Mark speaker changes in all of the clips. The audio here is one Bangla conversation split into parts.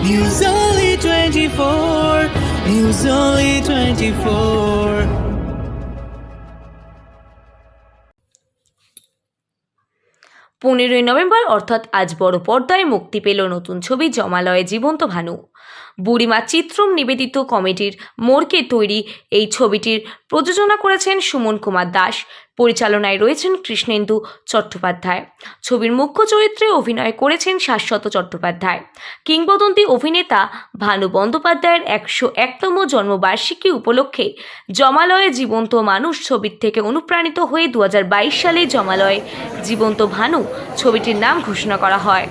Speaker 1: News Only 24. News Only 24.
Speaker 2: পনেরোই নভেম্বর, অর্থাৎ আজ বড় পর্দায় মুক্তি পেল নতুন ছবি জমালয়ে জীবন্ত ভানু বুড়িমা চিত্রম নিবেদিত কমিটির মোড়কে তৈরি এই ছবিটির প্রযোজনা করেছেন সুমন কুমার দাস পরিচালনায় রয়েছেন কৃষ্ণেন্দু চট্টোপাধ্যায়। ছবির মুখ্য চরিত্রে অভিনয় করেছেন শাশ্বত চট্টোপাধ্যায়। কিংবদন্তি অভিনেতা ভানু বন্দ্যোপাধ্যায়ের একশো একতম জন্মবার্ষিকী উপলক্ষে জমালয়ে জীবন্ত মানুষ ছবির থেকে অনুপ্রাণিত হয়ে দু হাজার বাইশ সালে জমালয়ে জীবন্ত ভানু ছবিটির নাম ঘোষণা করা হয়।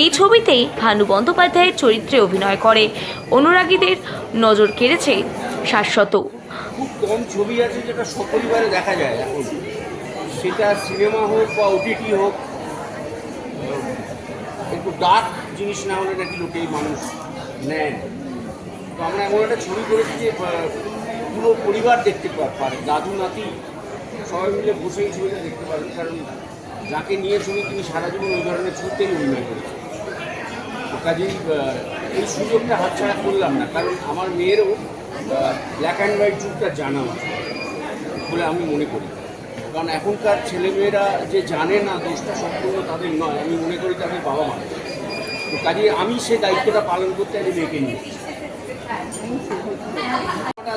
Speaker 2: এই ছবিতেই ভানু বন্দ্যোপাধ্যায়ের চরিত্রে অভিনয় করে। অনুরাগীদের নজর কেড়েছে শাশ্বত।
Speaker 3: খুব কম ছবি আছে যেটা সপরিবারে দেখা যায় এখন। সেটা সিনেমা হোক বা ওটিটি হোক একটু ডার্ক জিনিস না হলে নাকি লোকে মানুষ নেয়। না। তো আমরা এমন একটা ছবি করেছি যে পুরো পরিবার দেখতে পারে। দাদু, নাতি সবাই মিলে বসে এই ছবিটা দেখতে পারেন কারণ যাকে নিয়ে ছবি তিনি সারা জীবন ওই ধরনের ছবিতেই অভিনয় করেছেন। কাজেই এই সুযোগটা হাতছাড়া করলাম না, কারণ আমার মেয়েরও ব্ল্যাক অ্যান্ড হোয়াইট যুগটা জানা উচিত বলে আমি মনে করি। কারণ এখনকার ছেলেমেয়েরা যে জানে না দোষটা সম্পূর্ণ তাদের নয় আমি মনে করি তাদের বাবা মা তো কাজে আমি সে দায়িত্বটা পালন করতে আমি মেয়েকে নিয়ে।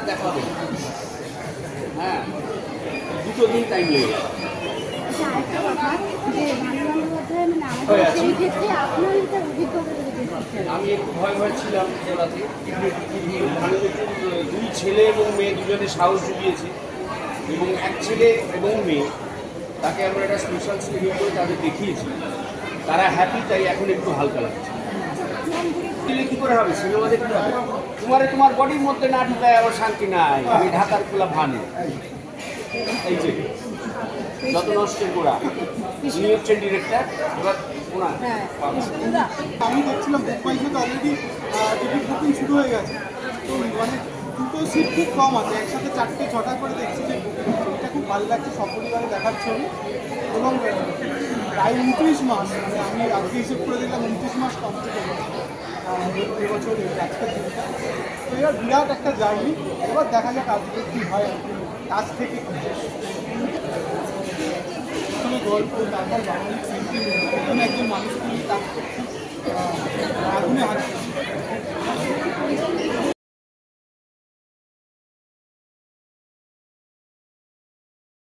Speaker 3: দেখাবো। হ্যাঁ দুটো দিন টাইম লেগে যাবে।
Speaker 4: একটু
Speaker 3: ভয় ভয় ছিলাম দুই ছেলে এবং মেয়ে দুজনে সাহস জুগিয়েছে। এবং এক ছেলে এবং মেয়ে তাকে আমরা একটা স্পেশাল স্ক্রিনিং করে তাদের দেখিয়েছি। তারা হ্যাপি তাই এখন একটু হালকা লাগছে। করে হবে? সিনেমা দেখতে হবে। তোমারে তোমার বডির মধ্যে না ঢুকায় আমার শান্তি নাই। আমি ঢাকার খোলা ভানু। এই যে, যত নষ্টের গোড়া। হচ্ছেন ডিরেক্টর এবার।
Speaker 5: আমি দেখছিলাম বুক মাই শোতে অলরেডি টিকিট বুকিং শুরু হয়ে গেছে। তো মানে দুটো সিট খুব কম আছে একসাথে চারটে ছটা করে দেখছি যে এটা খুব ভালো লাগছে সপরিবারে দেখার ছবি এবং প্রায় উনত্রিশ মাস মানে আমি আজকে হিসেব করে দিলাম উনত্রিশ মাস কমপ্লিট হয়ে গেছে। আহ, এবছর আজকের দিনটা। তো এবার বিরাট একটা জার্নি এবার দেখা যাক আজকে কী হয় কাজ থেকে। প্রথমে গল্প তারপর বাঙালি একজন মানুষ আগুনে দিচ্ছি।